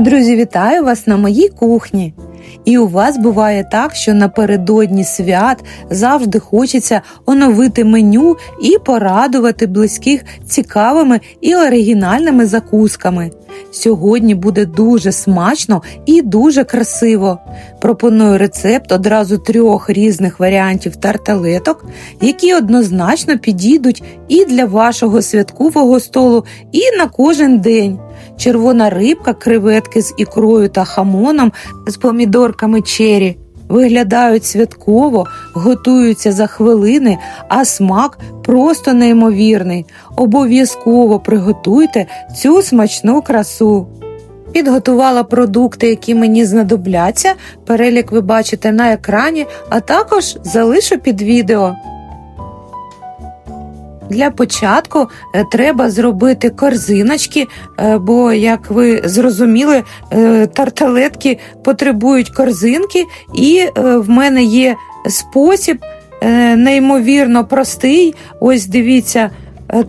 Друзі, вітаю вас на моїй кухні. І у вас буває так, що напередодні свят завжди хочеться оновити меню і порадувати близьких цікавими і оригінальними закусками. Сьогодні буде дуже смачно і дуже красиво. Пропоную рецепт одразу трьох різних варіантів тарталеток, які однозначно підійдуть і для вашого святкового столу, і на кожен день. Червона рибка, креветки з ікрою та хамоном з помідорками чері. Виглядають святково, готуються за хвилини, а смак просто неймовірний. Обов'язково приготуйте цю смачну красу. Підготувала продукти, які мені знадобляться. Перелік ви бачите на екрані, а також залишу під відео. Для початку е, треба зробити корзиночки, е, бо, як ви зрозуміли, е, тарталетки потребують корзинки, і в мене є спосіб неймовірно простий. Ось дивіться,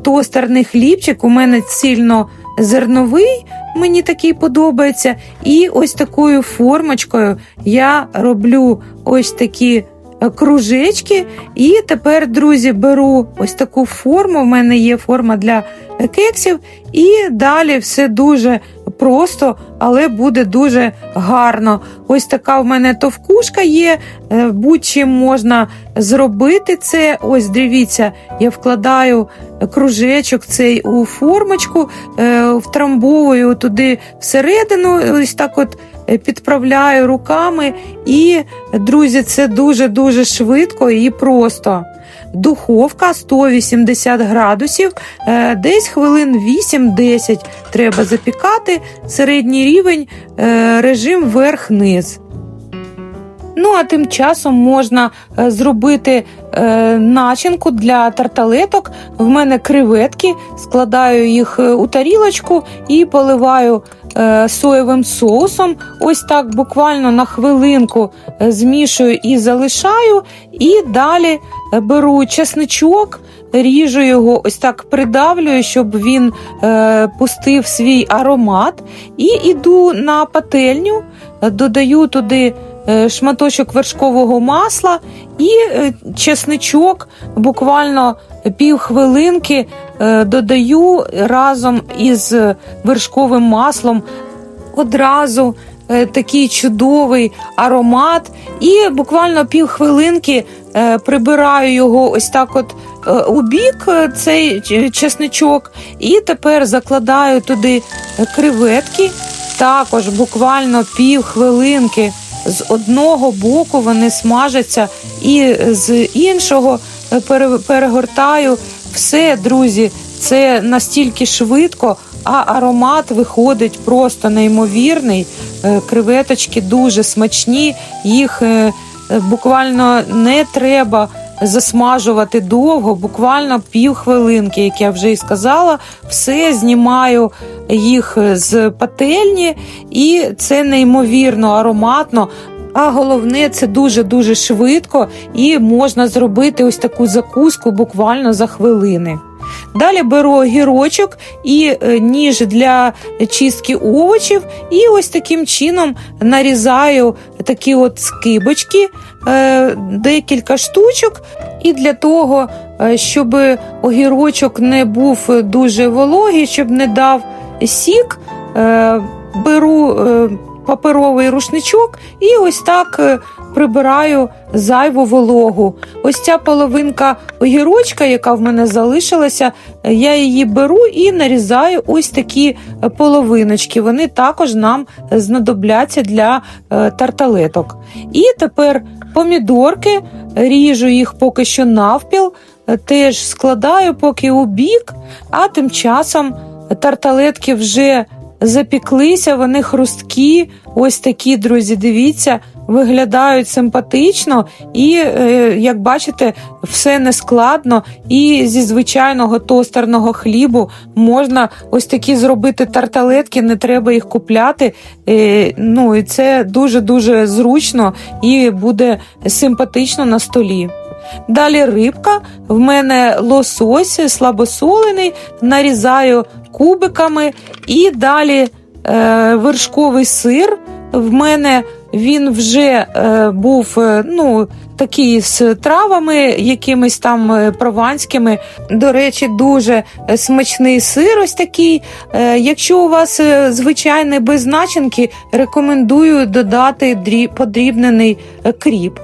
тостерний хлібчик. У мене цільно зерновий, мені такий подобається. І ось такою формочкою я роблю ось такі кружечки. І тепер, друзі, беру ось таку форму. У мене є форма для кексів, і далі все дуже просто, але буде дуже гарно. Ось така в мене товкушка є, е, будь-чим можна зробити це. Ось дивіться, я вкладаю кружечок цей у формочку, е, втрамбовую туди всередину, ось так от е, підправляю руками. І, друзі, це дуже-дуже швидко і просто. Духовка 180 градусів, е, десь хвилин 8-10 треба запікати, середній рівень, е, режим верх-низ. Ну, а тим часом можна е, зробити начинку для тарталеток. В мене креветки, складаю їх у тарілочку і поливаю соєвим соусом. Ось так буквально на хвилинку змішую і залишаю, і далі беру чесничок, ріжу його, ось так придавлюю, щоб він е, пустив свій аромат. І іду на пательню, додаю туди е, шматочок вершкового масла і е, чесничок, буквально півхвилинки е, додаю разом із вершковим маслом. Одразу Е, такий чудовий аромат, і буквально півхвилинки е, прибираю його ось так от е, у бік, цей чесничок, і тепер закладаю туди креветки, також буквально півхвилинки. З одного боку вони смажаться, і з іншого перегортаю все, друзі. Це настільки швидко, а аромат виходить просто неймовірний. Е, креветочки дуже смачні, їх е, буквально не треба засмажувати довго, буквально пів хвилинки, як я вже і сказала, все знімаю їх з пательні, і це неймовірно ароматно. А головне, це дуже-дуже швидко і можна зробити ось таку закуску буквально за хвилини. Далі беру огірочок і е, ніж для чистки овочів, і ось таким чином нарізаю такі от скибочки, декілька штучок. І для того, е, щоб огірочок не був дуже вологий, щоб не дав сік, беру паперовий рушничок і ось так е, прибираю зайву вологу. Ось ця половинка огірочка, яка в мене залишилася, я її беру і нарізаю ось такі е, половиночки. Вони також нам знадобляться для е, тарталеток. І тепер помідорки, ріжу їх поки що навпіл, теж складаю поки у бік, а тим часом тарталетки вже запіклися, вони хрусткі. Ось такі, друзі, дивіться, виглядають симпатично, і, е, як бачите, все нескладно. І зі звичайного тостерного хлібу можна ось такі зробити тарталетки, не треба їх купляти. Е, ну, і Це дуже-дуже зручно і буде симпатично на столі. Далі рибка, в мене лосось слабосолений, нарізаю кубиками і далі е, вершковий сир. В мене він вже е, був е, ну, такий з травами, якимись там е, прованськими. До речі, дуже е, смачний сир ось такий. Е, якщо у вас звичайний без начинки, рекомендую додати дрі, подрібнений кріп.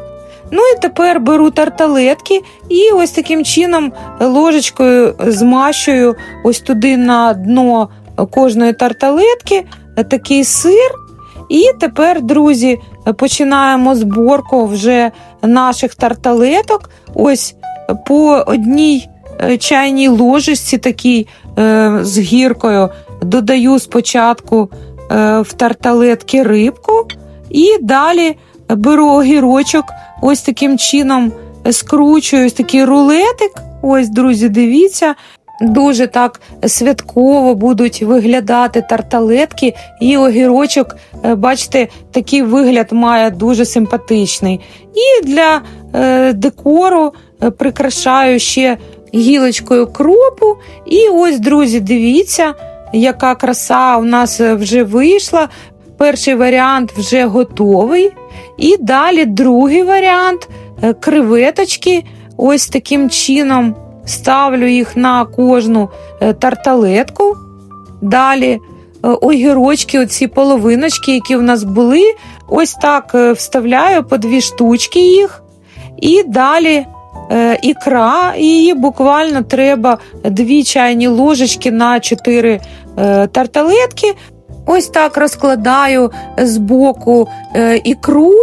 Ну і тепер беру тарталетки і ось таким чином ложечкою змащую ось туди на дно кожної тарталетки такий сир. І тепер, друзі, починаємо зборку вже наших тарталеток. Ось по одній е, чайній ложечці такій е, з гіркою додаю спочатку е, в тарталетки рибку, і далі беру огірочок, ось таким чином скручую ось такий рулетик. Ось, друзі, дивіться. Дуже так святково будуть виглядати тарталетки, і огірочок, е, бачите, такий вигляд має дуже симпатичний. І для е, декору е, прикрашаю ще гілочкою кропу. І ось, друзі, дивіться, яка краса у нас вже вийшла. Перший варіант вже готовий. І далі другий варіант креветочки. Ось таким чином ставлю їх на кожну е, тарталетку. Далі е, огірочки, оці половиночки, які в нас були, ось так е, вставляю по дві штучки їх. І далі ікра, її буквально треба дві чайні ложечки на чотири е, тарталетки. Ось так розкладаю з боку ікру.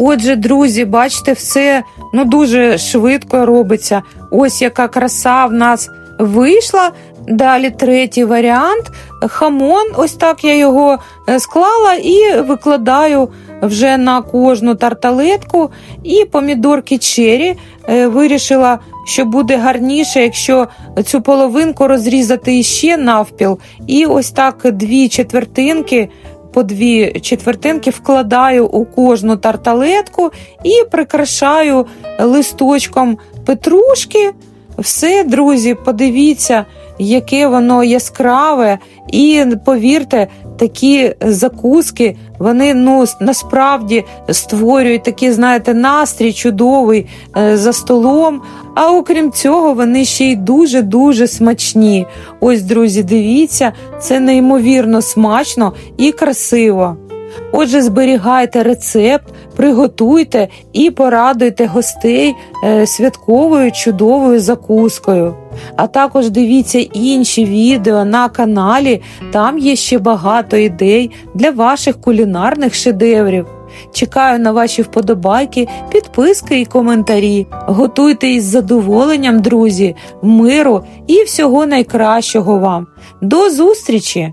Отже, друзі, бачите, все ну дуже швидко робиться. Ось яка краса в нас вийшла. Далі третій варіант. Хамон, ось так я його е, склала і викладаю вже на кожну тарталетку. І помідорки чері е, вирішила, що буде гарніше, якщо цю половинку розрізати іще навпіл. І ось так дві четвертинки по дві четвертинки вкладаю у кожну тарталетку і прикрашаю листочком петрушки. Все, друзі, подивіться, яке воно яскраве, і повірте, такі закуски вони ну насправді створюють такий, знаєте, настрій чудовий е, за столом. А окрім цього, вони ще й дуже дуже смачні. Ось, друзі, дивіться, це неймовірно смачно і красиво. Отже, зберігайте рецепт, приготуйте і порадуйте гостей е, святковою чудовою закускою. А також дивіться інші відео на каналі, там є ще багато ідей для ваших кулінарних шедеврів. Чекаю на ваші вподобайки, підписки і коментарі. Готуйте із задоволенням, друзі, миру і всього найкращого вам. До зустрічі!